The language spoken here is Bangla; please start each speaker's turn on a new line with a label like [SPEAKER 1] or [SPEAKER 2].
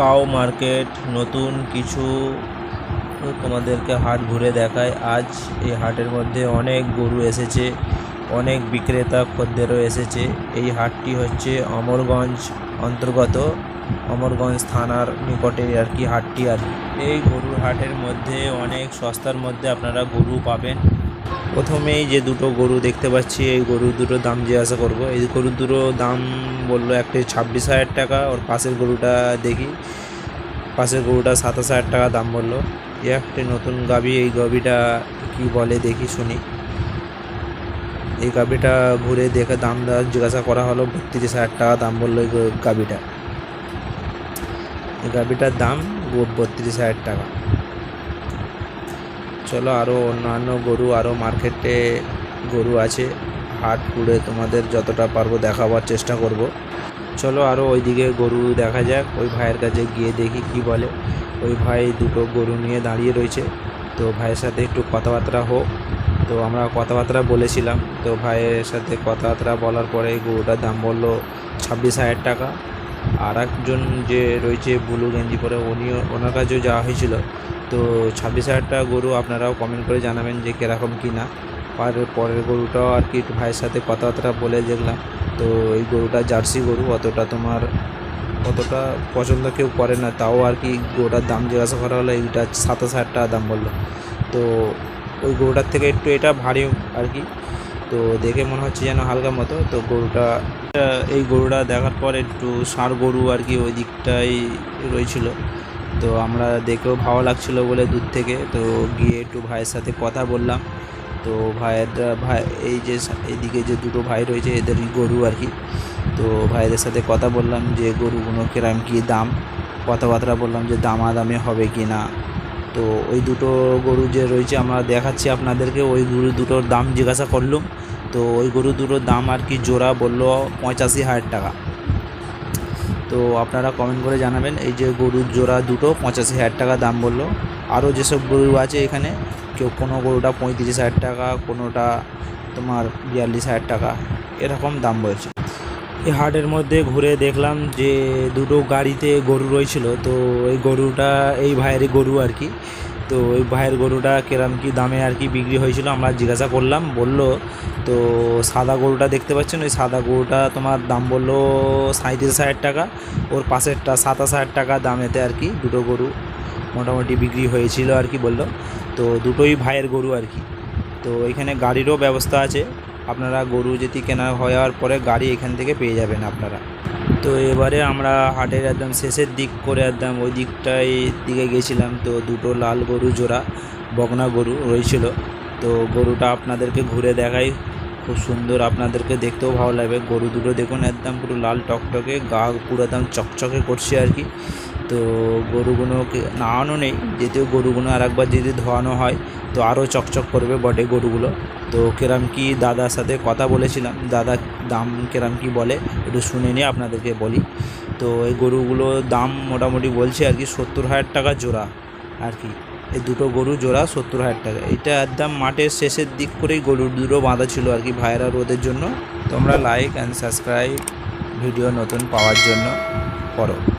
[SPEAKER 1] কাউ মার্কেট নতুন কিছু তোমাদেরকে হাট ঘুরে দেখায়। আজ এই হাটের মধ্যে অনেক গরু এসেছে, অনেক বিক্রেতা খদ্দেরও এসেছে। এই হাটটি হচ্ছে অমরগঞ্জ অন্তর্গত, অমরগঞ্জ থানার নিকটে আর কি হাটটি আর। এই গরুর হাটের মধ্যে, অনেক সস্তার মধ্যে আপনারা গরু পাবেন। প্রথমেই যে দুটো গরু দেখতে পাচ্ছি, এই গরু দুটো দাম জিজ্ঞাসা করব। এই গরু দুটো দাম বলল একটা ছাব্বিশ হাজার টাকা, ওর পাশের গরুটা দেখি। পাশের গরুটা সাতাশ হাজার টাকা দাম বলল। এই একটি নতুন গাভি এই গাভিটা কি বলে দেখি শুনি। এই গাভিটা ঘুরে দেখে দাম দেওয়ার জিজ্ঞাসা করা হলো, বত্রিশ হাজার টাকা দাম বলল এই গাভিটা এই গাভিটার দাম বত্রিশ হাজার টাকা। চলো আরও অন্যান্য গরু আরও মার্কেটে গরু আছে। হাট ঘুরে তোমাদের যতটা পারব দেখাবার চেষ্টা করব। চলো আরও ওইদিকে গরু দেখা যাক। ওই ভাইয়ের কাছে গিয়ে দেখি কি বলে। ওই ভাই দুটো গরু নিয়ে দাঁড়িয়ে রয়েছে। তো ভাইয়ের সাথে একটু কথাবার্তা হোক। তো আমরা কথাবার্তা বলেছিলাম। তো ভাইয়ের সাথে কথাবার্তা বলার পরে গরুটার দাম বলল ছাব্বিশ হাজার টাকা। আর একজন যে রয়েছে ব্লু গেঞ্জি পরে, উনিও, ওনার কাছেও যাওয়া হয়েছিল। তো ছাব্বিশ হাজার টাকা গরু আপনারাও কমেন্ট করে জানাবেন যে কীরকম কী না আর পরের গরুটাও আর কি একটু ভাইয়ের সাথে কথাবার্তা বলে দেখলাম। তো এই গরুটা জার্সি গরু, অতটা তোমার অতটা পছন্দ কেউ করে না। তাও আর কি গরুটার দাম জিজ্ঞাসা করা হলো, এইটা সাতাশ হাজার টাকা দাম বলল। তো ওই গরুটার থেকে একটু এটা ভারী আর কি। তো দেখে মনে হচ্ছে যেন হালকা মতো। তো গরুটা, এই গরুটা দেখার পর একটু ষাঁড় গরু আর কি ওই দিকটাই রয়েছিল। তো আমরা দেখেও ভালো লাগছিল বলে দূর থেকে। তো গিয়ে একটু ভাইয়ের সাথে কথা বললাম। তো ভাইয়েররা ভাই, এই যে এইদিকে যে দুটো ভাই রয়েছে, এদের গরু আর কি। তো ভাইদের সাথে কথা বললাম যে গরুগুলো কিরম কী দাম? কথাবার্তা বললাম যে, দামাদামি হবে কি না? তো ওই দুটো গরু যে রয়েছে, আমরা দেখাচ্ছি আপনাদেরকে। ওই গরু দুটোর দাম জিজ্ঞাসা করলাম। তো ওই গরু দুটোর দাম আর কি জোড়া বলল পঁচাশি হাজার টাকা। তো আপনারা কমেন্ট করে জানাবেন। এই যে গরুর জোড়া দুটো, পঁচাশি হাজার টাকা দাম বলল। আরও যেসব গরু আছে এখানে, কেউ কোনো গরুটা পঁয়ত্রিশ হাজার টাকা, কোনোটা তোমার বিয়াল্লিশ হাজার টাকা, এরকম দাম বলছে। এই হাটের মধ্যে ঘুরে দেখলাম যে দুটো গাড়িতে গরু রয়েছিল, তো এই গরুটা, এই ভাইয়েরই গরু আর কি। তো ওই ভাইয়ের গরুটা কিরম কি দামে আর কি বিক্রি হয়েছিল আমরা জিজ্ঞাসা করলাম, বলল, তো সাদা গরুটা দেখতে পাচ্ছেন? ওই সাদা গরুটা তোমার দাম বলল সাঁত্রিশ হাজার টাকা, ওর পাশেরটা সাতাশ হাজার টাকা দামেতে আর কি দুটো গরু মোটামুটি বিক্রি হয়েছিল আর কি বলল। তো দুটোই ভাইয়ের গরু আর কি। তো এখানে গাড়িরও ব্যবস্থা আছে, আপনারা গরু যদি কেনা হওয়ার পরে গাড়ি এখান থেকে পেয়ে যাবেন আপনারা। তো এবারে আমরা হাটের একদম শেষের দিক করে একদম ওই দিকটাই দিকে গেছিলাম। তো দুটো লাল গরু জোড়া, বগনা গরু রয়েছিল। তো গরুটা আপনাদেরকে ঘুরে দেখাই। খুব সুন্দর আপনাদেরকে দেখতেও ভালো লাগবে। গরু দুটো দেখুন, একদম পুরো লাল টকটকে, গা পুরো একদম চকচকে করছে আর কি। তো গরুগুলোকে নাওয়ানো নেই, যেহেতু গরুগুলো আর একবার যদি ধোয়ানো হয়, তো আরও চকচক করবে বটে গরুগুলো। তো কেরাম কি দাদার সাথে কথা বলেছিলাম, দাদা দাম কেরাম কি বলে একটু শুনে নিয়ে আপনাদেরকে বলি। তো এই গরুগুলো দাম মোটামুটি বলছে আর কি সত্তর হাজার টাকা জোড়া আর কি। এই দুটো গরু জোড়া সত্তর হাজার টাকা। এটা একদম মাঠের শেষের দিক করেই গরু দুটো বাঁধা ছিল আর কি ভাইরা রোদের জন্য। তোমরা লাইক অ্যান্ড সাবস্ক্রাইব ভিডিও নতুন পাওয়ার জন্য করো।